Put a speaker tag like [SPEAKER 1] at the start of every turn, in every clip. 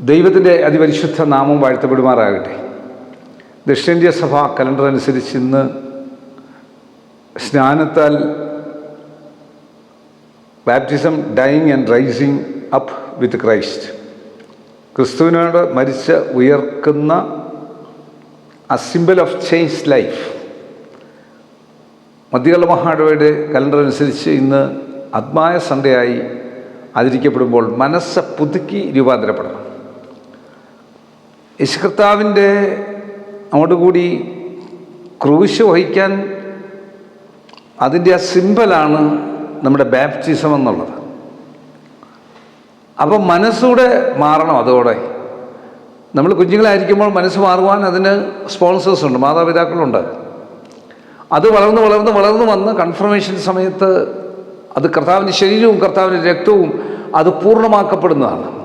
[SPEAKER 1] ദൈവത്തിന്റെ അതിപരിശുദ്ധ നാമം വാഴ്ത്തപ്പെടുമാറാകട്ടെ. ദക്ഷിണേന്ത്യ സഭ കലണ്ടർ അനുസരിച്ച് ഇന്ന് സ്നാനത്താൽ baptism dying and rising up with Christ. ക്രിസ്തുവിനോട് മരിച്ച് ഉയർക്കുന്ന a symbol of change life മധ്യകാല മഹാടവയുടെ കലണ്ടർ അനുസരിച്ച് ഇന്ന് ആത്മായ സൺഡേ ആയി ആചരിക്കപ്പെടുമ്പോൾ മനസ്സ് പുതുക്കി രൂപാന്തരപ്പെടണം. യേശുകർത്താവിന്റെ അങ്ങോട്ടുകൂടി ക്രൂശ് വഹിക്കാൻ അതിന്റെ ആ സിമ്പലാണ് നമ്മുടെ ബാപ്റ്റിസം എന്നുള്ളത്. അപ്പം മനസ്സൂടെ മാറണം അതോടെ. നമ്മൾ കുഞ്ഞുങ്ങളായിരിക്കുമ്പോൾ മനസ്സ് മാറുവാൻ അതിന് സ്പോൺസേഴ്സ് ഉണ്ട് മാതാപിതാക്കളുണ്ട്. അത് വളർന്ന് വളർന്ന് വളർന്ന് വന്ന് കൺഫർമേഷൻ സമയത്ത് അത് കർത്താവിന്റെ ശരീരവും കർത്താവിന്റെ രക്തവും അത് പൂർണമാക്കപ്പെടുന്നതാണ്.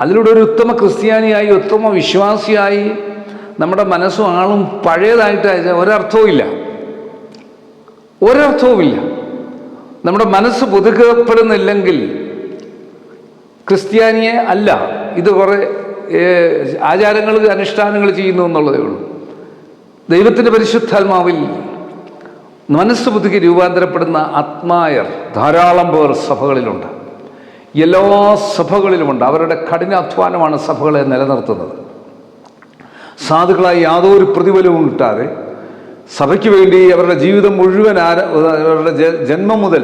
[SPEAKER 1] അതിലൂടെ ഒരു ഉത്തമ ക്രിസ്ത്യാനിയായി ഉത്തമ വിശ്വാസിയായി നമ്മുടെ മനസ്സും ആളും പഴയതായിട്ട് ഒരർത്ഥവുമില്ല ഒരർത്ഥവുമില്ല നമ്മുടെ മനസ്സ് പുതുക്കപ്പെടുന്നില്ലെങ്കിൽ ക്രിസ്ത്യാനിയെ അല്ല ഇത് കുറേ ആചാരങ്ങൾ അനുഷ്ഠാനങ്ങൾ ചെയ്യുന്നു എന്നുള്ളതേ ഉള്ളൂ. ദൈവത്തിന്റെ പരിശുദ്ധാത്മാവിൽ മനസ്സ് പുതുക്കി രൂപാന്തരപ്പെടുന്ന ആത്മായർ ധാരാളം പേർ സഭകളിലുണ്ട്. എല്ലാ സഭകളിലുമുണ്ട് അവരുടെ കഠിനാധ്വാനമാണ് സഭകളെ നിലനിർത്തുന്നത്. സാധുക്കളായി യാതൊരു പ്രതിഫലവും കിട്ടാതെ സഭയ്ക്ക് വേണ്ടി അവരുടെ ജീവിതം മുഴുവൻ ആര അവരുടെ ജന്മം മുതൽ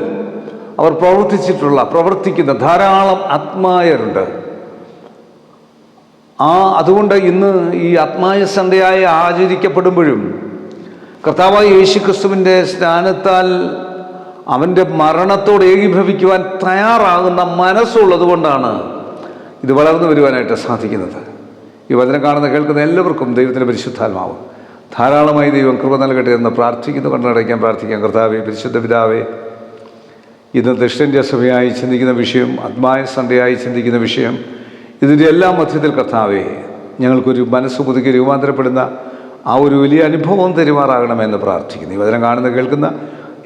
[SPEAKER 1] അവർ പ്രവർത്തിച്ചിട്ടുള്ള പ്രവർത്തിക്കുന്ന ധാരാളം ആത്മായരുണ്ട്. ആ അതുകൊണ്ട് ഇന്ന് ഈ ആത്മായ സന്ധ്യയായി ആചരിക്കപ്പെടുമ്പോഴും കർത്താവായ യേശു ക്രിസ്തുവിന്റെ സ്നാനത്താൽ അവന്റെ മരണത്തോട് ഏകീഭവിക്കുവാൻ തയ്യാറാകുന്ന മനസ്സുള്ളത് കൊണ്ടാണ് ഇത് വളർന്നു വരുവാനായിട്ട് സാധിക്കുന്നത്. ഈ വചനം കാണുന്ന കേൾക്കുന്ന എല്ലാവർക്കും ദൈവത്തിന്റെ പരിശുദ്ധാത്മാവ്. ധാരാളമായി ദൈവം കൃപ നൽകട്ടെ എന്ന് പ്രാർത്ഥിക്കുന്നു. കണ്ണടയ്ക്കാൻ പ്രാർത്ഥിക്കാം. കർത്താവേ പരിശുദ്ധ പിതാവേ ഇന്ന് ദക്ഷിണേന്ത്യ സഭയായി ചിന്തിക്കുന്ന വിഷയം ആത്മായ സൺഡേയായി ചിന്തിക്കുന്ന വിഷയം ഇതിന്റെ എല്ലാ മധ്യത്തിൽ കർത്താവെ ഞങ്ങൾക്കൊരു മനസ്സ് പുതുക്കി രൂപാന്തരപ്പെടുന്ന ആ ഒരു വലിയ അനുഭവം തരുമാറാകണമെന്ന് പ്രാർത്ഥിക്കുന്നു. ഈ വചനം കാണുന്ന കേൾക്കുന്ന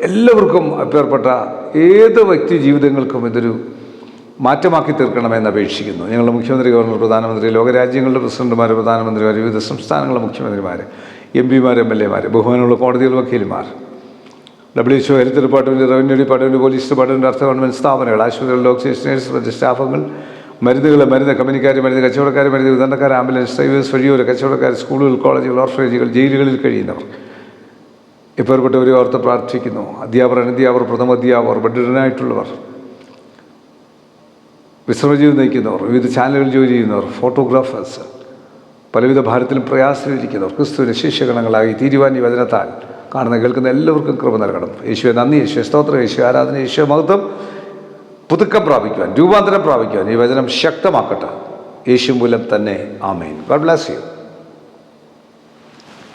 [SPEAKER 1] എല്ലാവർക്കും അപ്പേർപ്പെട്ട ഏത് വ്യക്തി ജീവിതങ്ങൾക്കും ഇതൊരു മാറ്റമാക്കി തീർക്കണമെന്ന് അപേക്ഷിക്കുന്നു. ഞങ്ങളുടെ മുഖ്യമന്ത്രി ഗവർണർ പ്രധാനമന്ത്രി ലോകരാജ്യങ്ങളുടെ പ്രസിഡന്റുമാർ പ്രധാനമന്ത്രിമാർ വിവിധ സംസ്ഥാനങ്ങളുടെ മുഖ്യമന്ത്രിമാർ എം പിമാർ എം എൽ എമാർ ബഹുമാനമുള്ള കോടതികൾ വക്കീലുമാർ W H O health department revenue department police department അർത്ഥ ഗവൺമെന്റ് സ്ഥാപനങ്ങൾ ആശുപത്രികൾ ഓക്സിജനേഴ്സ് മറ്റ് സ്റ്റാഫുകൾ മരുന്നുകൾ മരുന്ന് കമ്പനിക്കാർ മരുന്ന് കച്ചവടക്കാർ മരുന്ന് വിതരണക്കാർ ആംബുലൻസ് ഡ്രൈവേഴ്സ് വഴിയോര കച്ചവടക്കാർ സ്കൂളുകൾ കോളേജുകൾ ഓർഫനേജുകൾ ജയിലുകളിൽ കഴിയുന്നവർ. ഇപ്പോഴപ്പെട്ടവരെ ഓർത്ത് പ്രാർത്ഥിക്കുന്നു. അധ്യാപകർ അനധ്യാപകർ പ്രഥമ അധ്യാപകർ ബഡിഡനായിട്ടുള്ളവർ വിശ്രമജീവിതം നയിക്കുന്നവർ വിവിധ ചാനലുകളിൽ ജോലി ചെയ്യുന്നവർ ഫോട്ടോഗ്രാഫേഴ്സ് പലവിധ ഭാരത്തിലും പ്രയാസത്തിലിരിക്കുന്നവർ ക്രിസ്തുവിന്റെ ശിഷ്യഗണങ്ങളായി തീരുവാൻ ഈ വചനത്താൽ കാണുന്ന കേൾക്കുന്ന എല്ലാവർക്കും കൃപ നൽകണം. യേശുവെ നന്ദി യേശു സ്തോത്രം യേശു ആരാധന യേശു മഹത്വം പുതുക്കം പ്രാപിക്കുവാൻ രൂപാന്തരം പ്രാപിക്കുവാൻ ഈ വചനം ശക്തമാക്കട്ടെ. യേശു മൂലം തന്നെ. ആമേൻ. ഗോഡ് ബ്ലാസ് യു